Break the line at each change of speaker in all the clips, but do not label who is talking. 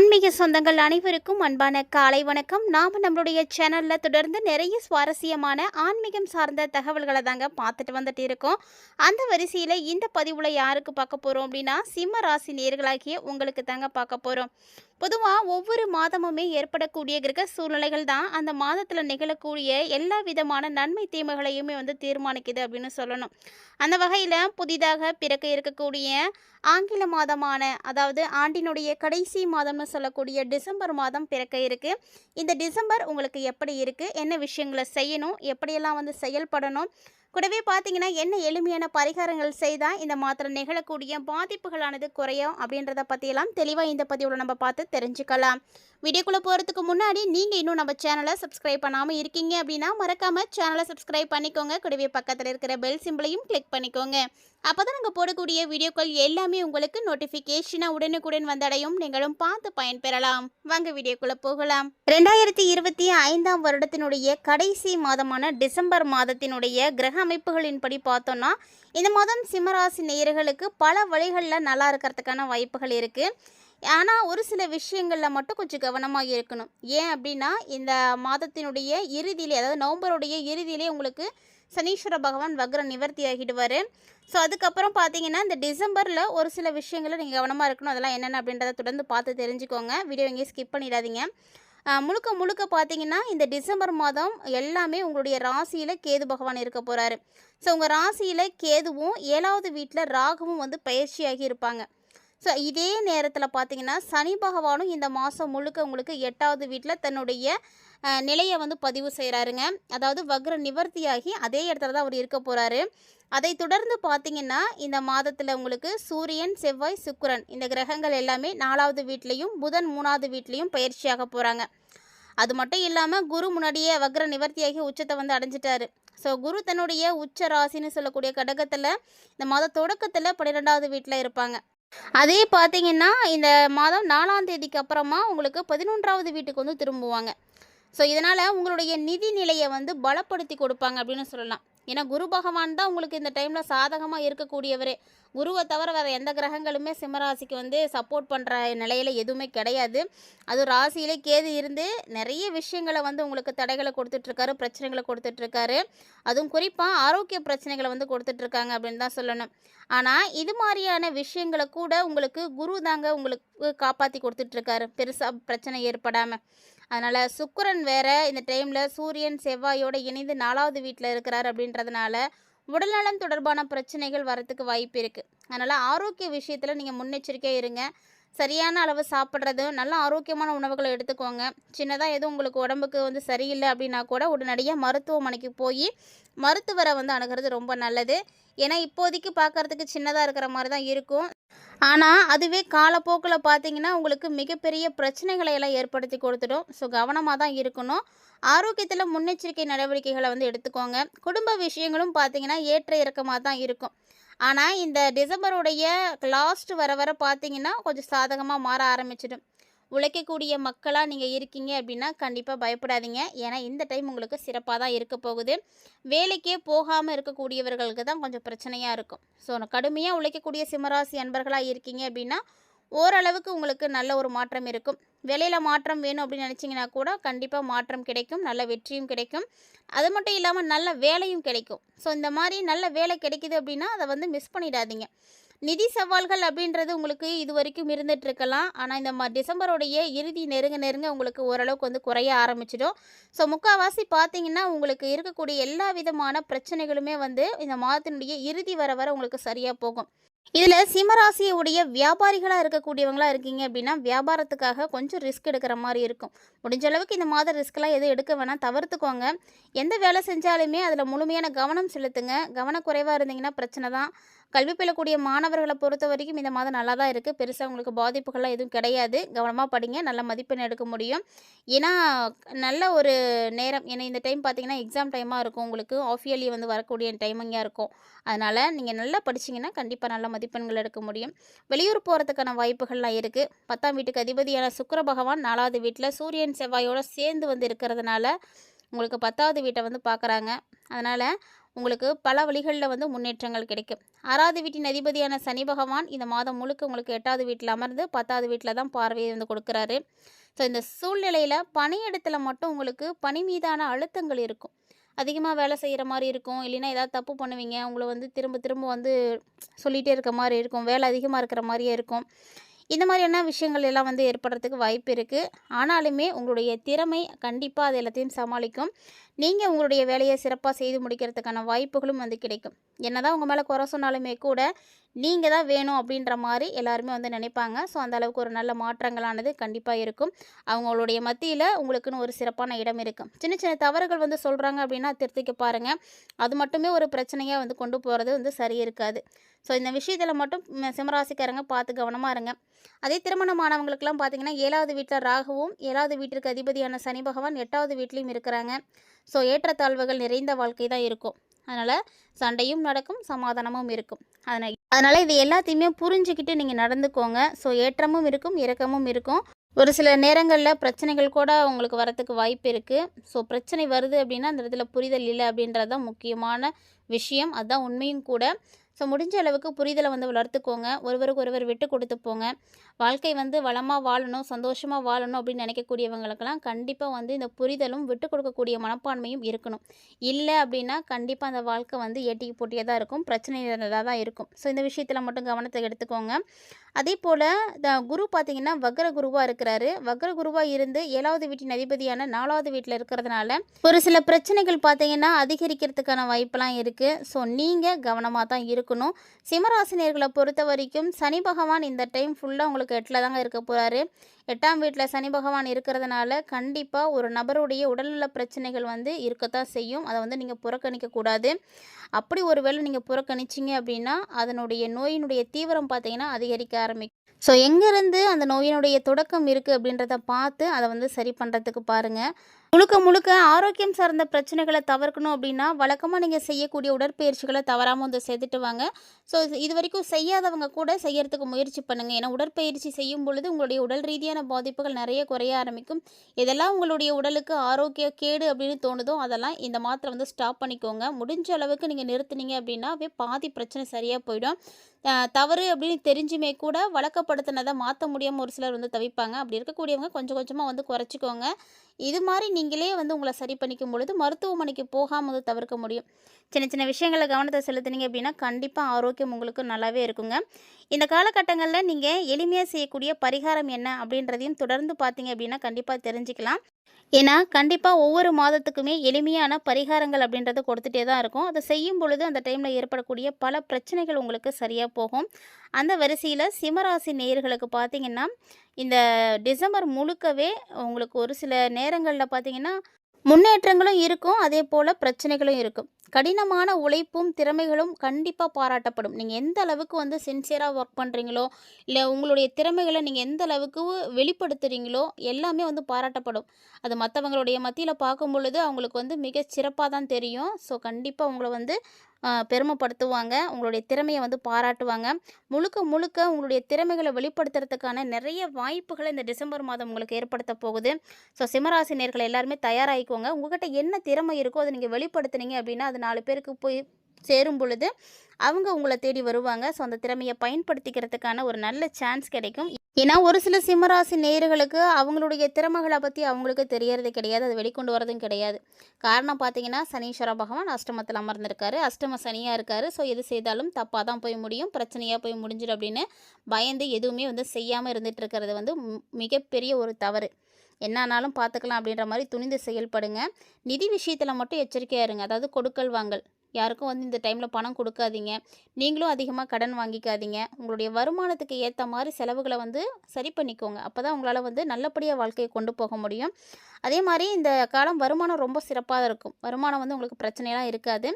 ஆன்மீக சொந்தங்கள் அனைவருக்கும் அன்பான காலை வணக்கம். நாம் நம்மளுடைய சேனலில் தொடர்ந்து நிறைய சுவாரஸ்யமான ஆன்மீகம் சார்ந்த தகவல்களை தாங்க பார்த்துட்டு வந்துட்டு இருக்கோம். அந்த வரிசையில் இந்த பதிவில் யாருக்கு பார்க்க போகிறோம் அப்படின்னா சிம்ம ராசி நேர்களாகிய உங்களுக்கு தாங்க பார்க்க போகிறோம் பொதுவாக ஒவ்வொரு மாதமுமே ஏற்படக்கூடிய கிரக சூழ்நிலைகள் தான் அந்த மாதத்தில் நிகழக்கூடிய எல்லா விதமான நன்மை தீமைகளையுமே வந்து தீர்மானிக்குது அப்படின்னு சொல்லணும். அந்த வகையில் புதிதாக பிறக்க இருக்கக்கூடிய ஆங்கில மாதமான அதாவது ஆண்டினுடைய கடைசி மாதம்னு சொல்லக்கூடிய டிசம்பர் மாதம் பிறக்க இருக்குது இந்த டிசம்பர் உங்களுக்கு எப்படி இருக்குது என்ன விஷயங்களை செய்யணும்? எப்படியெல்லாம் வந்து செயல்படணும்? கூடவே பார்த்தீங்கன்னா என்ன எளிமையான பரிகாரங்கள் செய்தால் இந்த மாத்திரை நிகழக்கூடிய பாதிப்புகளானது குறையும் அப்படின்றத பற்றியெல்லாம் தெளிவாக இந்த பதிவில் நம்ம பார்த்து தெரிஞ்சுக்கலாம். வீடியோக்குள்ளே போகிறதுக்கு முன்னாடி நீங்கள் இன்னும் நம்ம சேனலை சப்ஸ்கிரைப் பண்ணாமல் இருக்கீங்க அப்படின்னா மறக்காமல் சேனலை சப்ஸ்கிரைப் பண்ணிக்கோங்க. கூடவே பக்கத்தில் இருக்கிற பெல் சிம்பிளையும் கிளிக் பண்ணிக்கோங்க. அப்போ தான் நாங்கள் போடக்கூடிய வீடியோக்கள் எல்லாமே உங்களுக்கு நோட்டிஃபிகேஷனாக உடனுக்குடன் வந்தடையும். நீங்களும் பார்த்து பயன்பெறலாம். வாங்க வீடியோக்குள்ளே போகலாம். ரெண்டாயிரத்தி இருபத்தி ஐந்தாம் வருடத்தினுடைய கடைசி மாதமான டிசம்பர் மாதத்தினுடைய கிரக அமைப்புகளின்படி பார்த்தோன்னா இந்த மாதம் சிம்மராசி நேயர்களுக்கு பல வழிகளில் நல்லா இருக்கிறதுக்கான வாய்ப்புகள் இருக்குது ஆனால் ஒரு சில விஷயங்களில் மட்டும் கொஞ்சம் கவனமாக இருக்கணும். ஏன் அப்படின்னா இந்த மாதத்தினுடைய இறுதியிலே அதாவது நவம்பருடைய இறுதியிலே உங்களுக்கு சனீஸ்வர பகவான் வக்ர நிவர்த்தி ஆகிடுவார். ஸோ அதுக்கப்புறம் பார்த்தீங்கன்னா இந்த டிசம்பரில் ஒரு சில விஷயங்களை நீங்கள் கவனமாக இருக்கணும். அதெல்லாம் என்னென்ன அப்படின்றத தொடர்ந்து பார்த்து தெரிஞ்சுக்கோங்க. வீடியோ எங்கேயும் ஸ்கிப் பண்ணிடாதீங்க. முழுக்க முழுக்க பார்த்தீங்கன்னா இந்த டிசம்பர் மாதம் எல்லாமே உங்களுடைய ராசியில் கேது பகவான் இருக்க போகிறாரு ஸோ உங்கள் ராசியில் கேதுவும் ஏழாவது வீட்டில் ராகுவும் வந்து பயிற்சியாகி இருப்பாங்க. ஸோ இதே நேரத்தில் பார்த்தீங்கன்னா சனி பகவானும் இந்த மாதம் முழுக்க உங்களுக்கு எட்டாவது வீட்டில் தன்னுடைய நிலையை வந்து பதிவு செய்கிறாருங்க அதாவது வக்ர நிவர்த்தியாகி அதே இடத்துல தான் அவர் இருக்க போகிறாரு அதை தொடர்ந்து பார்த்தீங்கன்னா இந்த மாதத்தில் உங்களுக்கு சூரியன் செவ்வாய் சுக்கிரன் இந்த கிரகங்கள் எல்லாமே நாலாவது வீட்லேயும் புதன் மூணாவது வீட்லேயும் பயிற்சியாக போகிறாங்க அது மட்டும் இல்லாமல் குரு முன்னாடியே வக்ர நிவர்த்தியாகி உச்சத்தை வந்து அடைஞ்சிட்டாரு. ஸோ குரு தன்னுடைய உச்ச ராசின்னு சொல்லக்கூடிய கடகத்தில் இந்த மாத தொடக்கத்தில் பன்னிரெண்டாவது வீட்டில் இருப்பாங்க. அதே பார்த்தீங்கன்னா இந்த மாதம் நாலாம் தேதிக்கு அப்புறமா உங்களுக்கு பதினொன்றாவது வீட்டுக்கு வந்து திரும்புவாங்க. ஸோ இதனால் உங்களுடைய நிதி நிலையை வந்து பலப்படுத்தி கொடுப்பாங்க அப்படின்னு சொல்லலாம். ஏன்னா குரு பகவான் தான் உங்களுக்கு இந்த டைமில் சாதகமாக இருக்கக்கூடியவரே. குருவை தவிர வேறு எந்த கிரகங்களுமே சிம்மராசிக்கு வந்து சப்போர்ட் பண்ணுற நிலையில் எதுவுமே கிடையாது. அது ராசியிலே கேது இருந்து நிறைய விஷயங்களை வந்து உங்களுக்கு தடைகளை கொடுத்துட்ருக்காரு பிரச்சனைகளை கொடுத்துட்ருக்காரு. அதுவும் குறிப்பாக ஆரோக்கிய பிரச்சனைகளை வந்து கொடுத்துட்ருக்காங்க அப்படின்னு தான் சொல்லணும். ஆனால் இது மாதிரியான விஷயங்களை கூட உங்களுக்கு குரு தாங்க உங்களுக்கு காப்பாற்றி கொடுத்துட்ருக்காரு. பெருசாக பிரச்சனை ஏற்படாமல் அதனால் சுக்கரன் வேற இந்த டைமில் சூரியன் செவ்வாயோட இணைந்து நாலாவது வீட்டில் இருக்கிறார் அப்படின்றதுனால உடல்நலம் தொடர்பான பிரச்சனைகள் வரத்துக்கு வாய்ப்பு இருக்குது அதனால் ஆரோக்கிய விஷயத்தில் நீங்கள் முன்னெச்சரிக்கையாக இருங்க. சரியான அளவு சாப்பிட்றது நல்ல ஆரோக்கியமான உணவுகளை எடுத்துக்கோங்க. சின்னதாக எதுவும் உங்களுக்கு உடம்புக்கு வந்து சரியில்லை அப்படின்னா கூட உடனடியாக மருத்துவமனைக்கு போய் மருத்துவரை வந்து அணுகிறது ரொம்ப நல்லது. ஏன்னா இப்போதைக்கு பார்க்கறதுக்கு சின்னதாக இருக்கிற மாதிரி தான் இருக்கும். ஆனால் அதுவே காலப்போக்கில் பார்த்தீங்கன்னா உங்களுக்கு மிகப்பெரிய பிரச்சனைகளை எல்லாம் ஏற்படுத்தி கொடுத்துடும். ஸோ கவனமாக தான் இருக்கணும். ஆரோக்கியத்தில் முன்னெச்சரிக்கை நடவடிக்கைகளை வந்து எடுத்துக்கோங்க. குடும்ப விஷயங்களும் பார்த்தீங்கன்னா ஏற்ற இறக்கமாக தான் இருக்கும். ஆனால் இந்த டிசம்பருடைய லாஸ்ட் வர வர பார்த்தீங்கன்னா கொஞ்சம் சாதகமாக மாற ஆரம்பிச்சிடும். உழைக்கக்கூடிய மக்களாக நீங்கள் இருக்கீங்க அப்படின்னா கண்டிப்பாக பயப்படாதீங்க. ஏன்னா இந்த டைம் உங்களுக்கு சிறப்பாக தான் இருக்க போகுது. வேலைக்கே போகாமல் இருக்கக்கூடியவர்களுக்கு தான் கொஞ்சம் பிரச்சனையாக இருக்கும். ஸோ கடுமையாக உழைக்கக்கூடிய சிம்மராசி அன்பர்களாக இருக்கீங்க அப்படின்னா ஓரளவுக்கு உங்களுக்கு நல்ல ஒரு மாற்றம் இருக்கும். வேலையில் மாற்றம் வேணும் அப்படின்னு நினச்சிங்கன்னா கூட கண்டிப்பாக மாற்றம் கிடைக்கும் நல்ல வெற்றியும் கிடைக்கும். அது மட்டும் இல்லாமல் நல்ல வேலையும் கிடைக்கும். ஸோ இந்த மாதிரி நல்ல வேலை கிடைக்குது அப்படின்னா அதை வந்து மிஸ் பண்ணிடாதீங்க. நிதி சவால்கள் அப்படின்றது உங்களுக்கு இது வரைக்கும் இருந்துகிட்ருக்கலாம் ஆனால் இந்த மா டிசம்பருடைய இறுதி நெருங்க நெருங்க உங்களுக்கு ஓரளவுக்கு வந்து குறைய ஆரம்பிச்சிடும். ஸோ முக்கால்வாசி பார்த்தீங்கன்னா உங்களுக்கு இருக்கக்கூடிய எல்லா விதமான பிரச்சனைகளுமே வந்து இந்த மாதத்தினுடைய இறுதி வர வர உங்களுக்கு சரியாக போகும். இதில் சிம்மராசியுடைய வியாபாரிகளாக இருக்கக்கூடியவங்களா இருக்கீங்க அப்படின்னா வியாபாரத்துக்காக கொஞ்சம் ரிஸ்க் எடுக்கிற மாதிரி இருக்கும். முடிஞ்ச அளவுக்கு இந்த மாத ரிஸ்க்லாம் எதுவும் எடுக்க வேணாம். தவிர்த்துக்கோங்க. எந்த வேலை செஞ்சாலுமே அதில் முழுமையான கவனம் செலுத்துங்க. கவனக்குறைவாக இருந்தீங்கன்னா பிரச்சனை தான். கல்வி பெறக்கூடிய மாணவர்களை பொறுத்த வரைக்கும் இந்த மாதம் நல்லா தான் இருக்குது பெருசாக உங்களுக்கு பாதிப்புகள்லாம் எதுவும் கிடையாது. கவனமாக படிங்க. நல்ல மதிப்பெண் எடுக்க முடியும். ஏன்னா நல்ல ஒரு நேரம். ஏன்னா இந்த டைம் பார்த்தீங்கன்னா எக்ஸாம் டைமாக இருக்கும் உங்களுக்கு. ஆஃப் இயர்லி வந்து வரக்கூடிய டைமிங்காக இருக்கும். அதனால் நீங்கள் நல்லா படிச்சீங்கன்னா கண்டிப்பாக நல்ல மதிப்பெண்கள் எடுக்க முடியும். வெளியூர் போகிறதுக்கான வாய்ப்புகள்லாம் இருக்குது பத்தாம் வீட்டுக்கு அதிபதியான சுக்கர பகவான் நாலாவது வீட்டில் சூரியன் செவ்வாயோடு சேர்ந்து வந்து இருக்கிறதுனால உங்களுக்கு பத்தாவது வீட்டை வந்து பார்க்குறாங்க அதனால் உங்களுக்கு பல வழிகளில் வந்து முன்னேற்றங்கள் கிடைக்கும். ஆறாவது வீட்டின் அதிபதியான சனி பகவான் இந்த மாதம் முழுக்க உங்களுக்கு எட்டாவது வீட்டில் அமர்ந்து பத்தாவது வீட்டில் தான் பார்வையை வந்து கொடுக்குறாரு. ஸோ இந்த சூழ்நிலையில் பணியிடத்தில் மட்டும் உங்களுக்கு பணி மீதான அழுத்தங்கள் இருக்கும். அதிகமாக வேலை செய்கிற மாதிரி இருக்கும். இல்லைன்னா ஏதாவது தப்பு பண்ணுவீங்க. உங்களை வந்து திரும்ப திரும்ப வந்து சொல்லிகிட்டே இருக்க மாதிரி இருக்கும். வேலை அதிகமாக இருக்கிற மாதிரியே இருக்கும். இந்த மாதிரியான விஷயங்கள் எல்லாம் வந்து ஏற்படுறதுக்கு வாய்ப்பு இருக்குது ஆனாலுமே உங்களுடைய திறமை கண்டிப்பாக அது எல்லாத்தையும் சமாளிக்கும். நீங்கள் உங்களுடைய வேலையை சிறப்பாக செய்து முடிக்கிறதுக்கான வாய்ப்புகளும் வந்து கிடைக்கும். என்னதான் உங்கள் மேலே குறை சொன்னாலுமே கூட நீங்கள் தான் வேணும் அப்படின்ற மாதிரி எல்லாருமே வந்து நினைப்பாங்க. ஸோ அந்தளவுக்கு ஒரு நல்ல மாற்றங்களானது கண்டிப்பாக இருக்கும். அவங்களுடைய மத்தியில் உங்களுக்குன்னு ஒரு சிறப்பான இடம் இருக்கும் சின்ன சின்ன தவறுகள் வந்து சொல்கிறாங்க அப்படின்னா திருத்திக்க பாருங்கள் அது மட்டுமே ஒரு பிரச்சனையாக வந்து கொண்டு போகிறது வந்து சரி இருக்காது. ஸோ இந்த விஷயத்தில் மட்டும் சிம்மராசிக்காரங்க பார்த்து கவனமாக இருங்க. அதே திருமணமானவங்களுக்கெல்லாம் பார்த்தீங்கன்னா ஏழாவது வீட்டில் ராகுவும் ஏழாவது வீட்டிற்கு அதிபதியான சனி பகவான் எட்டாவது வீட்லேயும் இருக்கிறாங்க. ஸோ ஏற்றத்தாழ்வுகள் நிறைந்த வாழ்க்கை தான் இருக்கும். அதனால் சண்டையும் நடக்கும் சமாதானமும் இருக்கும். அதனால் அதனால் இது எல்லாத்தையுமே புரிஞ்சுக்கிட்டு நீங்கள் நடந்துக்கோங்க. ஸோ ஏற்றமும் இருக்கும் இறக்கமும் இருக்கும். ஒரு சில நேரங்களில் பிரச்சனைகள் கூட உங்களுக்கு வரத்துக்கு வாய்ப்பு இருக்குது ஸோ பிரச்சனை வருது அப்படின்னா அந்த இடத்துல புரிதல் இல்லை அப்படின்றது தான் முக்கியமான விஷயம். அதுதான் உண்மையும் கூட. ஸோ முடிஞ்ச அளவுக்கு புரிதலை வந்து வளர்த்துக்கோங்க. ஒருவருக்கு ஒருவர் விட்டு கொடுத்து போங்க வாழ்க்கை வந்து வளமாக வாழணும் சந்தோஷமாக வாழணும் அப்படின்னு நினைக்கக்கூடியவங்களுக்கெல்லாம் கண்டிப்பாக வந்து இந்த புரிதலும் விட்டு கொடுக்கக்கூடிய மனப்பான்மையும் இருக்கணும். இல்லை அப்படின்னா கண்டிப்பாக அந்த வாழ்க்கை வந்து ஏட்டிக்கு போட்டியாக தான் இருக்கும். பிரச்சனை தான் இருக்கும். ஸோ இந்த விஷயத்தில் மட்டும் கவனத்தை எடுத்துக்கோங்க. அதே போல் குரு பார்த்தீங்கன்னா வக்ர குருவாக இருக்கிறாரு. வக்ர குருவாக இருந்து ஏழாவது வீட்டின் அதிபதியான நாலாவது வீட்டில் இருக்கிறதுனால ஒரு சில பிரச்சனைகள் பார்த்தீங்கன்னா அதிகரிக்கிறதுக்கான வாய்ப்பெல்லாம் இருக்குது ஸோ நீங்கள் கவனமாக தான் இருக்கணும். சிம்மராசினியர்களை பொறுத்த வரைக்கும் சனி பகவான் இந்த டைம் ஃபுல்லாக உங்களுக்கு எட்டில் தாங்க இருக்க போகிறாரு எட்டாம் வீட்டில் சனி பகவான் இருக்கிறதுனால கண்டிப்பாக ஒரு நபருடைய உடல்நல பிரச்சனைகள் வந்து இருக்கத்தான் செய்யும். அதை வந்து நீங்கள் புறக்கணிக்கக்கூடாது அப்படி ஒரு வேளை நீங்கள் புறக்கணிச்சிங்க அப்படின்னா அதனுடைய நோயினுடைய தீவிரம் பார்த்தீங்கன்னா அதிகரிக்க ஆரம்பிக்கும். ஸோ எங்கேருந்து அந்த நோயினுடைய தொடக்கம் இருக்குது அப்படின்றத பார்த்து அதை வந்து சரி பண்ணுறதுக்கு பாருங்கள் முழுக்க முழுக்க ஆரோக்கியம் சார்ந்த பிரச்சனைகளை தவிர்க்கணும் அப்படின்னா வழக்கமாக நீங்கள் செய்யக்கூடிய உடற்பயிற்சிகளை தவறாமல் வந்து செய்துட்டு வாங்க. ஸோ இது வரைக்கும் செய்யாதவங்க கூட செய்யறதுக்கு முயற்சி பண்ணுங்கள் ஏன்னா உடற்பயிற்சி செய்யும் பொழுது உங்களுடைய உடல் ரீதியான பாதிப்புகள் நிறைய குறைய ஆரம்பிக்கும். இதெல்லாம் உங்களுடைய உடலுக்கு ஆரோக்கிய கேடு அப்படின்னு தோணுதோ அதெல்லாம் இந்த மாத்திரை வந்து ஸ்டாப் பண்ணிக்கோங்க. முடிஞ்ச அளவுக்கு நீங்கள் நிறுத்துனீங்க அப்படின்னாவே பாதி பிரச்சனை சரியாக போயிடும். தவறு அப்படின்னு தெரிஞ்சுமே கூட வழக்கப்படுத்தினதை மாற்ற முடியாமல் ஒரு சிலர் வந்து தவிப்பாங்க. அப்படி இருக்கக்கூடியவங்க கொஞ்சம் கொஞ்சமாக வந்து குறைச்சிக்கோங்க. இது மாதிரி நீங்களே வந்து உங்களை சரி பண்ணிக்கும் பொழுது மருத்துவமனைக்கு போகாமல் வந்து தவிர்க்க முடியும். சின்ன சின்ன விஷயங்களை கவனத்தை செலுத்துனீங்க அப்படின்னா கண்டிப்பாக ஆரோக்கியம் உங்களுக்கு நல்லாவே இருக்குங்க. இந்த காலகட்டங்களில் நீங்கள் எளிமையாக செய்யக்கூடிய பரிகாரம் என்ன அப்படின்றதையும் தொடர்ந்து பார்த்தீங்க அப்படின்னா கண்டிப்பாக தெரிஞ்சுக்கலாம். ஏன்னா கண்டிப்பாக ஒவ்வொரு மாதத்துக்குமே எளிமையான பரிகாரங்கள் அப்படின்றத கொடுத்துட்டே தான் இருக்கும். அதை செய்யும் பொழுது அந்த டைமில் ஏற்படக்கூடிய பல பிரச்சனைகள் உங்களுக்கு சரியாக போகும். அந்த வரிசையில் சிம்மராசி நேயர்களுக்கு பார்த்திங்கன்னா இந்த டிசம்பர் முழுக்கவே உங்களுக்கு ஒரு சில நேரங்களில் பார்த்தீங்கன்னா முன்னேற்றங்களும் இருக்கும் அதே போல் பிரச்சனைகளும் இருக்கும். கடினமான உழைப்பும் திறமைகளும் கண்டிப்பாக பாராட்டப்படும். நீங்கள் எந்த அளவுக்கு வந்து சின்சியராக ஒர்க் பண்ணுறீங்களோ இல்லை உங்களுடைய திறமைகளை நீங்கள் எந்த அளவுக்கு வெளிப்படுத்துகிறீங்களோ எல்லாமே வந்து பாராட்டப்படும். அது மற்றவங்களுடைய மத்தியில் பார்க்கும் பொழுது அவங்களுக்கு வந்து மிக சிறப்பாக தான் தெரியும். ஸோ கண்டிப்பாக உங்களை வந்து பெருமைப்படுத்துவாங்க. உங்களுடைய திறமையை வந்து பாராட்டுவாங்க. முழுக்க முழுக்க உங்களுடைய திறமைகளை வெளிப்படுத்துறதுக்கான நிறைய வாய்ப்புகளை இந்த டிசம்பர் மாதம் உங்களுக்கு ஏற்படுத்த போகுது. ஸோ சிம்மராசி நேர்களை எல்லாருமே தயாராகிக்கோங்க. உங்ககிட்ட என்ன திறமை இருக்கோ அதை நீங்கள் வெளிப்படுத்துனீங்க அப்படின்னா அது நாலு பேருக்கு போய் சேரும் பொழுது அவங்க உங்களை தேடி வருவாங்க. ஸோ அந்த திறமையை பயன்படுத்திக்கிறதுக்கான ஒரு நல்ல சான்ஸ் கிடைக்கும். ஏன்னா ஒரு சில சிம்மராசி நேயர்களுக்கு அவங்களுடைய திறமைகளை பற்றி அவங்களுக்கு தெரியறது கிடையாது. அது வெளிக்கொண்டு வரதும் கிடையாது. காரணம் பார்த்தீங்கன்னா சனீஸ்வர பகவான் அஷ்டமத்தில் அமர்ந்திருக்காரு. அஷ்டம சனியாக இருக்காரு. ஸோ எது செய்தாலும் தப்பாக தான் போய் முடியும். பிரச்சனையாக போய் முடிஞ்சிடும் அப்படின்னு பயந்து எதுவுமே வந்து செய்யாமல் இருந்துகிட்டு இருக்கிறது வந்து மிகப்பெரிய ஒரு தவறு. என்னானாலும் பார்த்துக்கலாம் அப்படின்ற மாதிரி துணிந்து செயல்படுங்க. நிதி விஷயத்தில் மட்டும் எச்சரிக்கையாக இருங்க. அதாவது கொடுக்கல் வாங்கல். யாருக்கும் வந்து இந்த டைமில் பணம் கொடுக்காதீங்க. நீங்களும் அதிகமாக கடன் வாங்கிக்காதீங்க. உங்களுடைய வருமானத்துக்கு ஏற்ற மாதிரி செலவுகளை வந்து சரி பண்ணிக்கோங்க. அப்போ தான் உங்களால் வந்து நல்லபடியாக வாழ்க்கையை கொண்டு போக முடியும். அதே மாதிரி இந்த காலம் வருமானம் ரொம்ப சிறப்பாக இருக்கும். வருமானம் வந்து உங்களுக்கு பிரச்சனையெல்லாம் இருக்காது.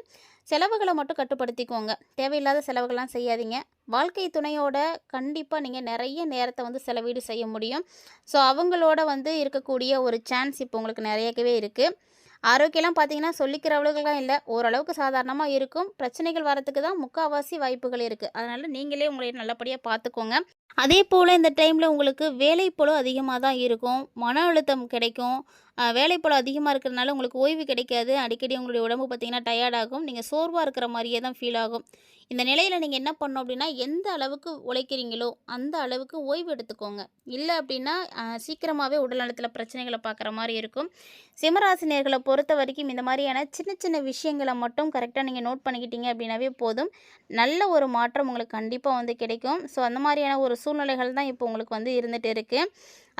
செலவுகளை மட்டும் கட்டுப்படுத்திக்கோங்க. தேவையில்லாத செலவுகள்லாம் செய்யாதீங்க. வாழ்க்கை துணையோட கண்டிப்பாக நீங்கள் நிறைய நேரத்தை வந்து செலவீடு செய்ய முடியும். ஸோ அவங்களோட வந்து இருக்கக்கூடிய ஒரு சான்ஸ் இப்போ உங்களுக்கு நிறையவே இருக்குது ஆரோக்கியம்லாம் பார்த்தீங்கன்னா சொல்லிக்கிற அளவுக்குலாம் இல்லை. ஓரளவுக்கு சாதாரணமாக இருக்கும். பிரச்சனைகள் வரத்துக்கு தான் முக்கால்வாசி வாய்ப்புகள் இருக்குது அதனால் நீங்களே உங்களை நல்லபடியாக பார்த்துக்கோங்க. அதே போல் இந்த டைமில் உங்களுக்கு வேலைப்பளு அதிகமாக தான் இருக்கும். மன அழுத்தம் கிடைக்கும். அஹ், வேலைப்பளு அதிகமாக இருக்கிறதுனால உங்களுக்கு ஓய்வு கிடைக்காது. அடிக்கடி உங்களுடைய உடம்பு பார்த்திங்கன்னா டயர்ட் ஆகும். நீங்கள் சோர்வாக இருக்கிற மாதிரியே தான் ஃபீல் ஆகும். இந்த நிலையில் நீங்கள் என்ன பண்ணணும் அப்படின்னா எந்த அளவுக்கு உழைக்கிறீங்களோ அந்த அளவுக்கு ஓய்வு எடுத்துக்கோங்க. இல்லை அப்படின்னா சீக்கிரமாகவே உடல்நலத்தில் பிரச்சனைகளை பார்க்குற மாதிரி இருக்கும். சிம்மராசினியர்களை பொறுத்த பொறுத்த வரைக்கும் இந்த மாதிரியான சின்ன சின்ன விஷயங்களை மட்டும் கரெக்டாக நீங்கள் நோட் பண்ணிக்கிட்டீங்க அப்படின்னாவே போதும். நல்ல ஒரு மாற்றம் உங்களுக்கு கண்டிப்பாக வந்து கிடைக்கும். ஸோ அந்த மாதிரியான ஒரு சூழ்நிலைகள் தான் இப்போ உங்களுக்கு வந்து இருந்துகிட்டு இருக்குது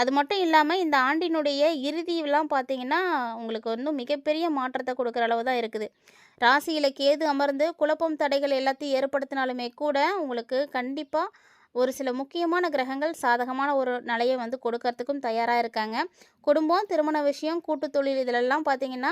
அது மட்டும் இல்லாமல் இந்த ஆண்டினுடைய இறுதியெல்லாம் பார்த்தீங்கன்னா உங்களுக்கு வந்து மிகப்பெரிய மாற்றத்தை கொடுக்குற அளவு தான் இருக்குது. ராசியில் கேது அமர்ந்து குழப்பம் தடைகள் எல்லாத்தையும் ஏற்படுத்தினாலுமே கூட உங்களுக்கு கண்டிப்பாக ஒரு சில முக்கியமான கிரகங்கள் சாதகமான ஒரு நிலையை வந்து கொடுக்கறதுக்கும் தயாராக இருக்காங்க. குடும்பம் திருமண விஷயம் கூட்டு தொழில் இதிலெல்லாம் பார்த்தீங்கன்னா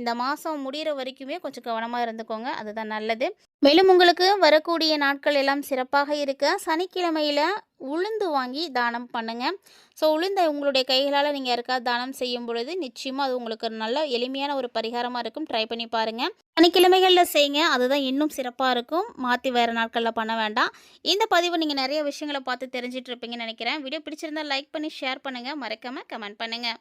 இந்த மாதம் முடிகிற வரைக்குமே கொஞ்சம் கவனமாக இருந்துக்கோங்க. அதுதான் நல்லது. மேலும் உங்களுக்கு வரக்கூடிய நாட்கள் எல்லாம் சிறப்பாக இருக்க. சனிக்கிழமையில் உளுந்து வாங்கி தானம் பண்ணுங்கள் ஸோ உளுந்தை உங்களுடைய கைகளால் நீங்கள் யாருக்காவது தானம் செய்யும் பொழுது நிச்சயமாக அது உங்களுக்கு ஒரு நல்ல எளிமையான ஒரு பரிகாரமாக இருக்கும். ட்ரை பண்ணி பாருங்கள் சனிக்கிழமைகளில் செய்யுங்க. அதுதான் இன்னும் சிறப்பாக இருக்கும். மாற்றி வேறு நாட்களில் பண்ண வேண்டாம். இந்த பதிவு நீங்கள் நிறைய விஷயங்களை பார்த்து தெரிஞ்சிட்ருப்பீங்கன்னு நினைக்கிறேன். வீடியோ பிடிச்சிருந்தா லைக் பண்ணி ஷேர் பண்ணுங்கள் மறக்காமல் கமெண்ட் பண்ணுங்கள்